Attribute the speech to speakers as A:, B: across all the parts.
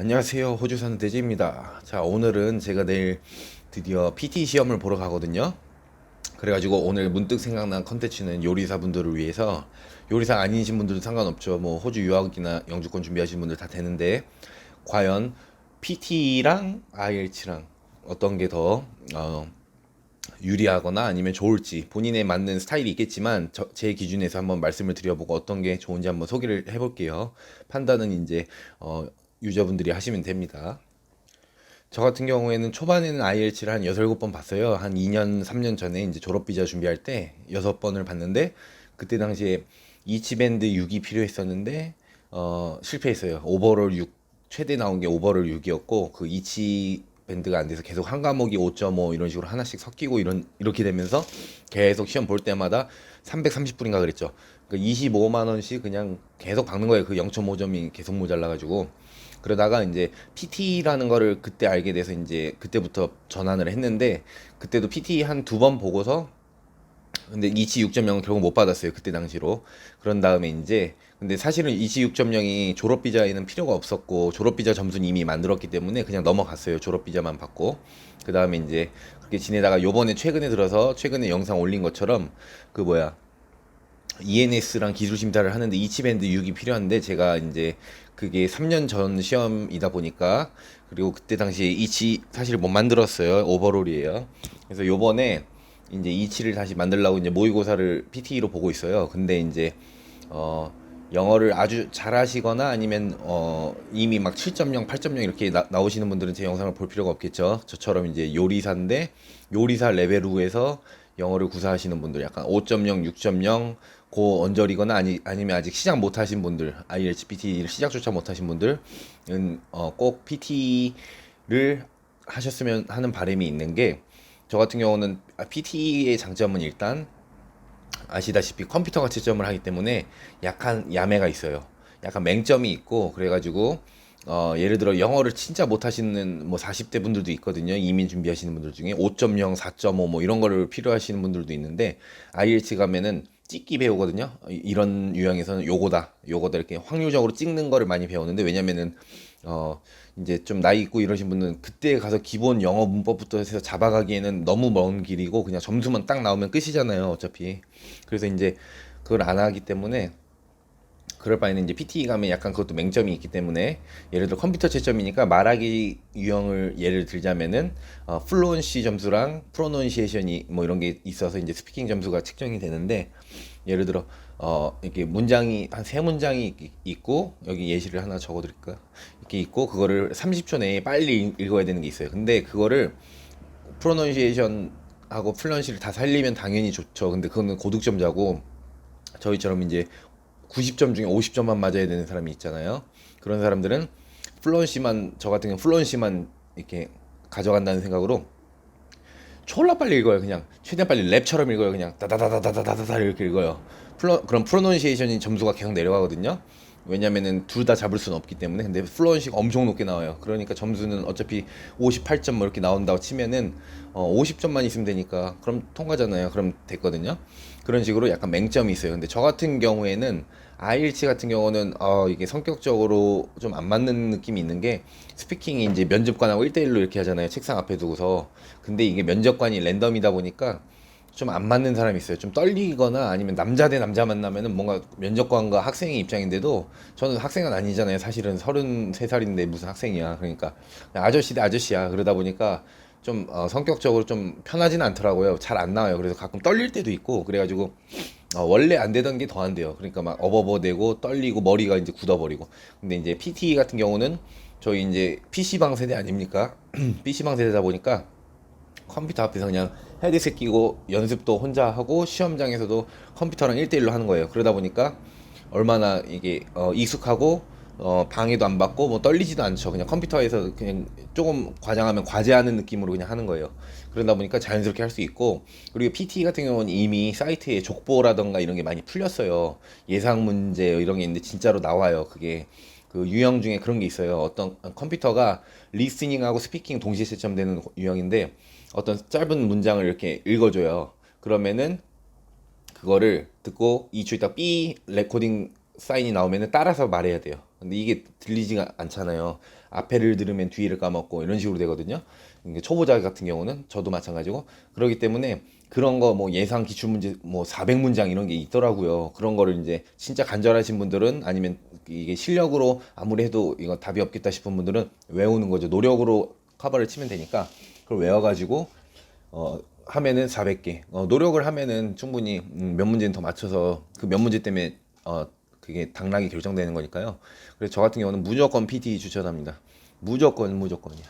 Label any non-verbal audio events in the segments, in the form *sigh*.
A: 안녕하세요. 호주 사는 돼지입니다. 자, 오늘은 제가 내일 드디어 PT 시험을 보러 가거든요. 그래가지고 오늘 문득 생각난 컨텐츠는 요리사분들을 위해서 요리사 아니신 분들은 상관없죠. 뭐 호주 유학이나 영주권 준비하시는 분들 다 되는데 과연 PT랑 IELTS랑 어떤 게더 어, 유리하거나 아니면 좋을지 본인에 맞는 스타일이 있겠지만 저- 제 기준에서 한번 말씀을 드려보고 어떤 게 좋은지 한번 소개를 해볼게요. 판단은 이제 어, 유저분들이 하시면 됩니다. 저 같은 경우에는 초반에는 IELTS를 한 6, 7번 봤어요. 한 2년, 3년 전에 이제 졸업 비자 준비할 때 6번을 봤는데 그때 당시에 이치밴드 6이 필요했었는데 어, 실패했어요. 오버롤 6 최대 나온 게 오버롤 6이었고 그 이치 밴드가 안 돼서 계속 한 과목이 5.5 이런 식으로 하나씩 섞이고 이런 이렇게 되면서 계속 시험 볼 때마다 330분인가 그랬죠. 그 25만 원씩 그냥 계속 박는 거예요. 그 0.5점이 계속 모자라 가지고 그러다가 이제 PT라는 거를 그때 알게 돼서 이제 그때부터 전환을 했는데 그때도 PT 한 두 번 보고서 근데 이치 6.0은 결국 못 받았어요. 그때 당시로. 그런 다음에 이제 근데 사실은 이치 6.0이 졸업 비자에는 필요가 없었고 졸업 비자 점수는 이미 만들었기 때문에 그냥 넘어갔어요. 졸업 비자만 받고. 그다음에 이제 그렇게 지내다가 요번에 최근에 들어서 최근에 영상 올린 것처럼 그 뭐야 ENS랑 기술 심사를 하는데 이치밴드 6이 필요한데 제가 이제 그게 3년 전 시험이다 보니까 그리고 그때 당시에 이치 사실 못 만들었어요. 오버롤이에요. 그래서 요번에 이제 이치를 다시 만들려고 이제 모의고사를 PT로 보고 있어요. 근데 이제 어 영어를 아주 잘하시거나 아니면 어 이미 막 7.0, 8.0 이렇게 나, 나오시는 분들은 제 영상을 볼 필요가 없겠죠. 저처럼 이제 요리사인데 요리사 레벨 2에서 영어를 구사하시는 분들 약간 5.0, 6.0 고 언저리거나 아니 아니면 아직 시작 못 하신 분들 IELTS PT를 시작조차 못 하신 분들은 어, 꼭 PT를 하셨으면 하는 바람이 있는 게 저 같은 경우는 PT의 장점은 일단 아시다시피 컴퓨터가 채점을 하기 때문에 약간 야매가 있어요. 약간 맹점이 있고 그래가지고 어, 예를 들어 영어를 진짜 못하시는 뭐 40대 분들도 있거든요. 이민 준비하시는 분들 중에 5.0, 4.5 뭐 이런 거를 필요하시는 분들도 있는데 IELTS 가면은 찍기 배우거든요. 이- 이런 유형에서는 요거다, 요거다 이렇게 확률적으로 찍는 거를 많이 배우는데 왜냐면은 어 이제 좀 나이 있고 이러신 분은 그때 가서 기본 영어 문법부터 해서 잡아가기에는 너무 먼 길이고 그냥 점수만 딱 나오면 끝이잖아요. 어차피 그래서 이제 그걸 안 하기 때문에 그럴 바에는 이제 PT 가면 약간 그것도 맹점이 있기 때문에 예를 들어 컴퓨터 채점이니까 말하기 유형을 예를 들자면은 어, 플루언시 점수랑 프로넌시에이션이 뭐 이런 게 있어서 이제 스피킹 점수가 측정이 되는데 예를 들어 어 이렇게 문장이 한 세 문장이 있- 있고 여기 예시를 하나 적어 드릴까요? 이렇게 있고 그거를 30초 내에 빨리 읽- 읽어야 되는 게 있어요. 근데 그거를 프로넌시에이션 하고 플런시를 다 살리면 당연히 좋죠. 근데 그거는 고득점자고 저희처럼 이제 90점 중에 50점만 맞아야 되는 사람이 있잖아요. 그런 사람들은 플루언시만 저 같은 경우 플루언시만 이렇게 가져간다는 생각으로 졸라 빨리 읽어요. 그냥 최대한 빨리 랩처럼 읽어요. 그냥 다다다다다다다다 이렇게 읽어요. 플로 그럼 프로넌시에이션이 점수가 계속 내려가거든요. 왜냐면은 둘 다 잡을 수는 없기 때문에 근데 플루언시가 엄청 높게 나와요. 그러니까 점수는 어차피 58점 뭐 이렇게 나온다고 치면은 어 50점만 있으면 되니까 그럼 통과잖아요. 그럼 됐거든요. 그런 식으로 약간 맹점이 있어요. 근데 저 같은 경우에는 IELTS 같은 경우는 어 이게 성격적으로 좀 안 맞는 느낌이 있는 게 스피킹이 이제 면접관하고 1대1로 이렇게 하잖아요. 책상 앞에 두고서. 근데 이게 면접관이 랜덤이다 보니까 좀 안 맞는 사람이 있어요. 좀 떨리거나 아니면 남자 대 남자 만나면은 뭔가 면접관과 학생의 입장인데도 저는 학생은 아니잖아요. 사실은 33살인데 무슨 학생이야. 그러니까 아저씨 대 아저씨야. 그러다 보니까 좀 어, 성격적으로 좀 편하지는 않더라고요. 잘 안 나와요. 그래서 가끔 떨릴 때도 있고 그래가지고 어, 원래 안 되던 게 더 안 돼요. 그러니까 막 어버버대고 떨리고 머리가 이제 굳어버리고. 근데 이제 PT 같은 경우는 저희 이제 PC방 세대 아닙니까? *clears throat* PC방 세대다 보니까 컴퓨터 앞에서 그냥 헤드셋 끼고 연습도 혼자 하고 시험장에서도 컴퓨터랑 1대1로 하는 거예요. 그러다 보니까 얼마나 이게 어, 익숙하고 어, 방해도 안 받고 뭐 떨리지도 않죠. 그냥 컴퓨터에서 그냥 조금 과장하면 과제하는 느낌으로 그냥 하는 거예요. 그러다 보니까 자연스럽게 할 수 있고 그리고 PT 같은 경우는 이미 사이트에 족보라던가 이런 게 많이 풀렸어요. 예상 문제 이런 게 있는데 진짜로 나와요. 그게 그 유형 중에 그런 게 있어요. 어떤 컴퓨터가 리스닝하고 스피킹 동시에 채점되는 유형인데 어떤 짧은 문장을 이렇게 읽어줘요. 그러면은 그거를 듣고 2초 있다 삐 레코딩 사인이 나오면은 따라서 말해야 돼요. 근데 이게 들리지가 않잖아요. 앞에를 들으면 뒤를 까먹고 이런 식으로 되거든요. 초보자 같은 경우는 저도 마찬가지고 그렇기 때문에 그런 거 뭐 예상 기출 문제 뭐 400문장 이런 게 있더라고요. 그런 거를 이제 진짜 간절하신 분들은 아니면 이게 실력으로 아무리 해도 이거 답이 없겠다 싶은 분들은 외우는 거죠. 노력으로 커버를 치면 되니까 그걸 외워가지고 어 하면은 400개. 어, 노력을 하면은 충분히 음, 몇 문제는 더 맞춰서 그 몇 문제 때문에 어 그게 당락이 결정되는 거니까요. 그래서 저 같은 경우는 무조건 PT 추천합니다. 무조건 무조건이야.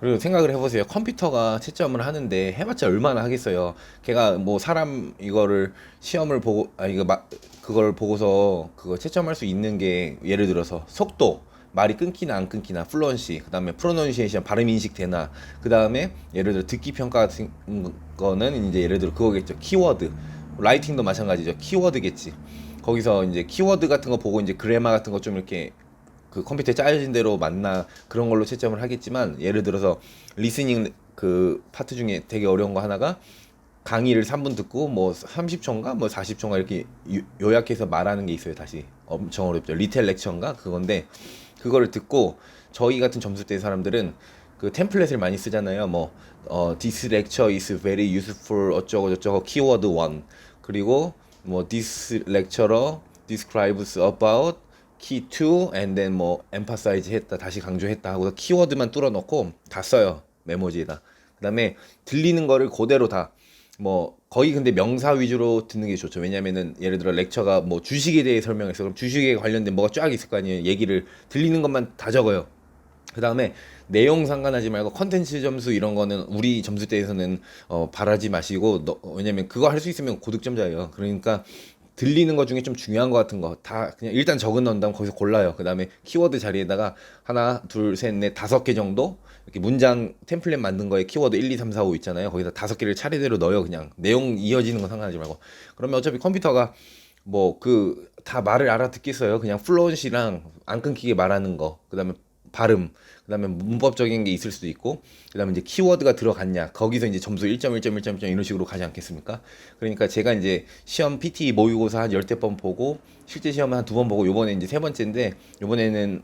A: 그리고 생각을 해보세요. 컴퓨터가 채점을 하는데 해봤자 얼마나 하겠어요. 걔가 뭐 사람 이거를 시험을 보고 아 이거 막 그걸 보고서 그거 채점할 수 있는 게 예를 들어서 속도 말이 끊기나 안 끊기나 플루언시 그다음에 프로넌시에이션 발음 인식 되나 그다음에 예를 들어 듣기 평가 같은 거는 이제 예를 들어 그거겠죠. 키워드 라이팅도 마찬가지죠. 키워드겠지. 거기서 이제 키워드 같은 거 보고 이제 그래마 같은 거 좀 이렇게 그 컴퓨터에 짜여진 대로 맞나 그런 걸로 채점을 하겠지만 예를 들어서 리스닝 그 파트 중에 되게 어려운 거 하나가 강의를 3분 듣고 뭐 30초인가? 뭐 40초인가? 이렇게 요- 요약해서 말하는 게 있어요 다시. 엄청 어렵죠. 리텔 렉처인가? 그건데 그거를 듣고 저희 같은 점수대 사람들은 그 템플릿을 많이 쓰잖아요. 뭐 어, this lecture is very useful 어쩌고 저쩌고 키워드 1 그리고 뭐 this lecturer describes about key 2 and then 뭐 emphasize 했다 다시 강조했다 하고 키워드만 뚫어 놓고 다 써요 메모지에다. 그다음에 들리는 거를 그대로 다 뭐 거의 근데 명사 위주로 듣는 게 좋죠 왜냐면은 예를 들어 렉처가 뭐 주식에 대해 설명했어 그럼 주식에 관련된 뭐가 쫙 있을 거 아니에요 얘기를 들리는 것만 다 적어요 그 다음에 내용 상관하지 말고 컨텐츠 점수 이런 거는 우리 점수대에서는 어, 바라지 마시고 너, 왜냐면 그거 할 수 있으면 고득점자예요. 그러니까 들리는 것 중에 좀 중요한 것 같은 거 다 그냥 일단 적은 넣은 다음 거기서 골라요. 그 다음에 키워드 자리에다가 하나, 둘, 셋, 넷, 다섯 개 정도 이렇게 문장 템플릿 만든 거에 키워드 1, 2, 3, 4, 5 있잖아요. 거기다 다섯 개를 차례대로 넣어요. 그냥 내용 이어지는 건 상관하지 말고. 그러면 어차피 컴퓨터가 뭐 그 다 말을 알아듣겠어요. 그냥 플루언시랑 안 끊기게 말하는 거. 그다음에 발음. 그다음에 문법적인 게 있을 수도 있고. 그다음에 이제 키워드가 들어갔냐. 거기서 이제 점수 1점 1점 1점 1점 이런 식으로 가지 않겠습니까? 그러니까 제가 이제 시험 PT 모의고사 한 열대 번 보고 실제 시험 한두 번 보고 요번에 이제 세 번째인데 요번에는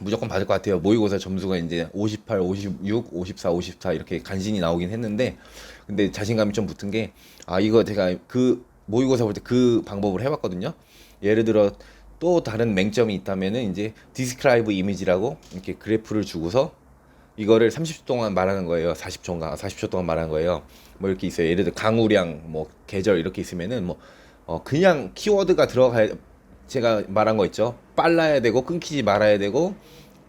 A: 무조건 받을 것 같아요. 모의고사 점수가 이제 58, 56, 54, 54 이렇게 간신히 나오긴 했는데 근데 자신감이 좀 붙은 게 아 이거 제가 그 모의고사 볼 때 그 방법을 해봤거든요. 예를 들어 또 다른 맹점이 있다면은 이제 디스크라이브 이미지라고 이렇게 그래프를 주고서 이거를 30초 동안 말하는 거예요. 40초인가 40초 동안 말하는 거예요. 뭐 이렇게 있어요. 예를 들어 강우량, 뭐 계절 이렇게 있으면은 뭐 어, 그냥 키워드가 들어가야 제가 말한 거 있죠. 빨라야 되고 끊기지 말아야 되고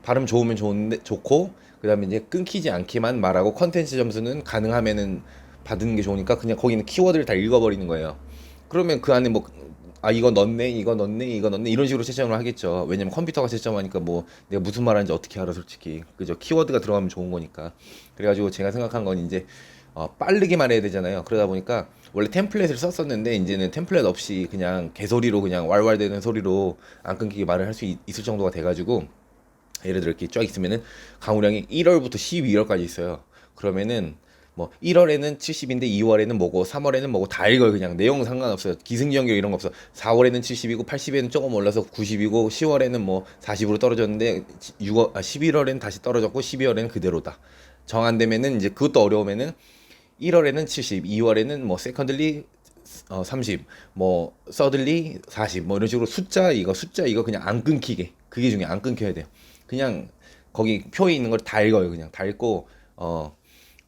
A: 발음 좋으면 좋은데 좋고 그다음에 이제 끊기지 않게만 말하고 컨텐츠 점수는 가능하면은 받는 게 좋으니까 그냥 거기는 키워드를 다 읽어버리는 거예요. 그러면 그 안에 뭐 아 이거 넣네 이거 넣네 이거 넣네 이런 식으로 채점을 하겠죠 왜냐면 컴퓨터가 채점하니까 뭐 내가 무슨 말하는지 어떻게 알아 솔직히 그죠 키워드가 들어가면 좋은 거니까 그래가지고 제가 생각한 건 이제 어, 빠르게 말해야 되잖아요 그러다 보니까 원래 템플릿을 썼었는데 이제는 템플릿 없이 그냥 개소리로 그냥 왈왈대는 소리로 안 끊기게 말을 할 수 있을 정도가 돼가지고 예를 들어 이렇게 쫙 있으면은 강우량이 1월부터 12월까지 있어요. 그러면은 뭐 1월에는 70인데 2월에는 뭐고 3월에는 뭐고 다 읽어요. 그냥 내용 상관없어요. 기승전결 이런 거 없어. 4월에는 70이고 80에는 조금 올라서 90이고 10월에는 뭐 40으로 떨어졌는데 6월 아 11월에는 다시 떨어졌고 12월에는 그대로다. 정 안 되면은 이제 그것도 어려우면은 1월에는 70, 2월에는 뭐 세컨들리 어, 30, 뭐 서들리 40, 뭐 이런 식으로 숫자 이거 숫자 이거 그냥 안 끊기게 그게 중요해 안 끊겨야 돼요. 그냥 거기 표에 있는 걸 다 읽어요. 그냥 다 읽고 어,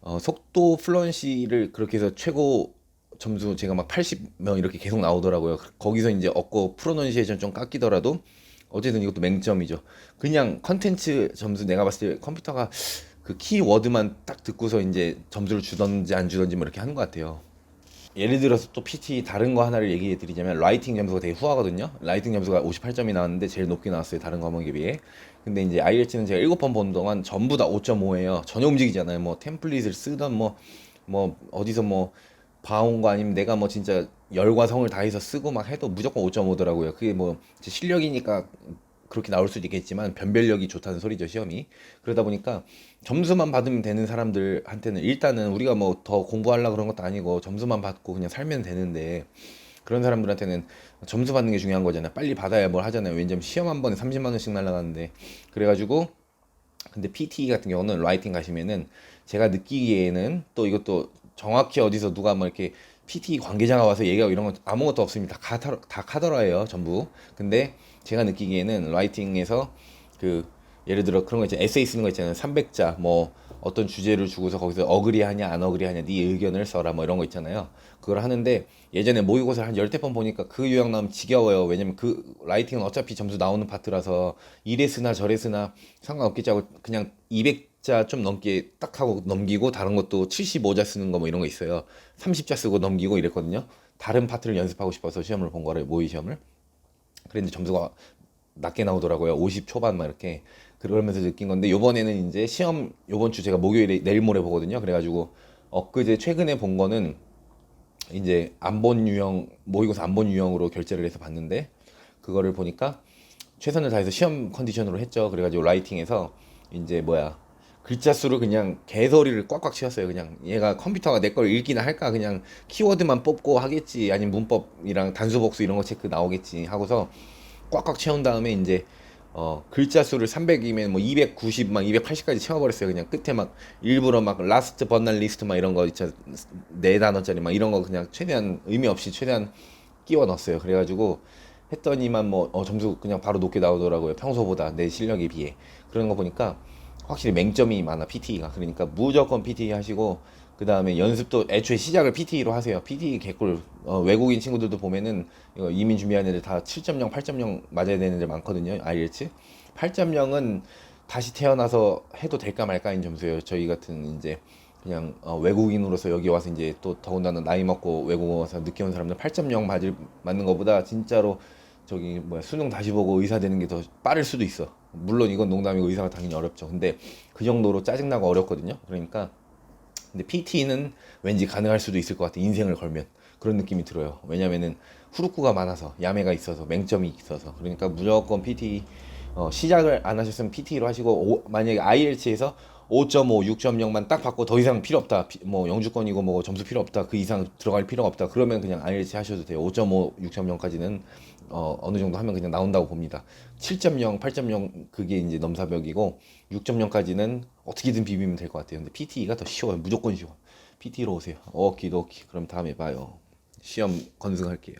A: 어 속도 플루언시를 그렇게 해서 최고 점수 제가 막 80명 이렇게 계속 나오더라고요. 거기서 이제 얻고 프로넌시에이션 좀 깎이더라도 어쨌든 이것도 맹점이죠. 그냥 컨텐츠 점수 내가 봤을 때 컴퓨터가 그 키워드만 딱 듣고서 이제 점수를 주던지 안 주던지 뭐 이렇게 하는 것 같아요. 예를 들어서 또 PT 다른 거 하나를 얘기해 드리자면 라이팅 점수가 되게 후하거든요. 라이팅 점수가 58점이 나왔는데 제일 높게 나왔어요. 다른 과목에 비해. 근데 이제 IELTS는 제가 7번 본 동안 전부 다 5.5예요. 전혀 움직이잖아요. 뭐 템플릿을 쓰던 뭐뭐 어디서 뭐 봐온 거 아니면 내가 뭐 진짜 열과 성을 다해서 쓰고 막 해도 무조건 5.5더라고요. 그게 뭐 제 실력이니까 그렇게 나올 수도 있겠지만 변별력이 좋다는 소리죠 시험이 그러다 보니까 점수만 받으면 되는 사람들한테는 일단은 우리가 뭐 더 공부하려 그런 것도 아니고 점수만 받고 그냥 살면 되는데 그런 사람들한테는 점수 받는 게 중요한 거잖아요. 빨리 받아야 뭘 하잖아요. 왜냐면 시험 한 번에 30만 원씩 날라가는데 그래가지고 근데 PT 같은 경우는 라이팅 가시면은 제가 느끼기에는 또 이것도 정확히 어디서 누가 뭐 이렇게 PT 관계자가 와서 얘기하고 이런 건 아무것도 없습니다. 다 카더 다 카더라예요, 전부. 근데 제가 느끼기에는 라이팅에서 그 예를 들어 그런 거 있잖아요. 에세이 쓰는 거 있잖아요. 300자 뭐 어떤 주제를 주고서 거기서 어그리하냐 안 어그리하냐 네 의견을 써라 뭐 이런 거 있잖아요. 그걸 하는데 예전에 모의고사를 한 열댓 번 보니까 그 요약 나오면 지겨워요. 왜냐면 그 라이팅은 어차피 점수 나오는 파트라서 저래 쓰나 상관없겠지 하고 그냥 200자 좀 넘게 딱 하고 넘기고 다른 것도 75자 쓰는 거 뭐 이런 거 있어요. 30자 쓰고 넘기고 이랬거든요. 다른 파트를 연습하고 싶어서 시험을 본 거를 모의 시험을. 그랬는데 점수가 낮게 나오더라고요. 50 초반 막 이렇게 그러면서 느낀 건데 요번에는 이제 시험 요번 주 제가 목요일에 내일 모레 보거든요. 그래가지고 엊그제 최근에 본 거는 이제 안 본 유형 모의고사 안 본 유형으로 결제를 해서 봤는데 그거를 보니까 최선을 다해서 시험 컨디션으로 했죠. 그래가지고 라이팅에서 이제 뭐야 글자 수를 그냥 개소리를 꽉꽉 채웠어요. 그냥 얘가 컴퓨터가 내 걸 읽기나 할까 그냥 키워드만 뽑고 하겠지 아니면 문법이랑 단수 복수 이런 거 체크 나오겠지 하고서 꽉꽉 채운 다음에 이제 어 글자 수를 300이면 뭐 290, 막 280까지 채워버렸어요. 그냥 끝에 막 일부러 막 라스트 번날 리스트 막 이런 거 있잖아 네 단어짜리 막 이런 거 그냥 최대한 의미 없이 최대한 끼워 넣었어요. 그래가지고 했더니만 뭐 어, 점수 그냥 바로 높게 나오더라고요. 평소보다 내 실력에 비해 그런 거 보니까 확실히 맹점이 많아 PT가 그러니까 무조건 PT 하시고 그 다음에 연습도 애초에 시작을 PT로 하세요. PT 개꿀 어, 외국인 친구들도 보면은 이거 이민 준비하는 애들 다 7.0, 8.0 맞아야 되는 애들 많거든요. IELTS 8.0은 다시 태어나서 해도 될까 말까인 점수예요. 저희 같은 이제 그냥 어, 외국인으로서 여기 와서 이제 또 더군다나 나이 먹고 외국어 와서 늦게 온 사람들 8.0 맞을 맞는 것보다 진짜로 저기 뭐야 수능 다시 보고 의사 되는 게 더 빠를 수도 있어. 물론 이건 농담이고 의사가 당연히 어렵죠. 근데 그 정도로 짜증나고 어렵거든요. 그러니까 근데 PT는 왠지 가능할 수도 있을 것 같아. 인생을 걸면 그런 느낌이 들어요. 왜냐면은 후루쿠가 많아서 야매가 있어서 맹점이 있어서 그러니까 무조건 PT 어, 시작을 안 하셨으면 PT로 하시고 오, 만약에 IELTS에서 5.5, 6.0만 딱 받고 더 이상 필요 없다. 피- 뭐 영주권이고 뭐 점수 필요 없다. 그 이상 들어갈 필요가 없다. 그러면 그냥 IELTS 하셔도 돼요. 5.5, 6.0까지는 어, 어느 정도 하면 그냥 나온다고 봅니다. 7.0, 8.0 그게 이제 넘사벽이고 6.0까지는 어떻게든 비비면 될 것 같아요. 근데 PT가 더 쉬워요. 무조건 쉬워. PT로 오세요. 오키도키. 그럼 다음에 봐요. 시험 건승할게요.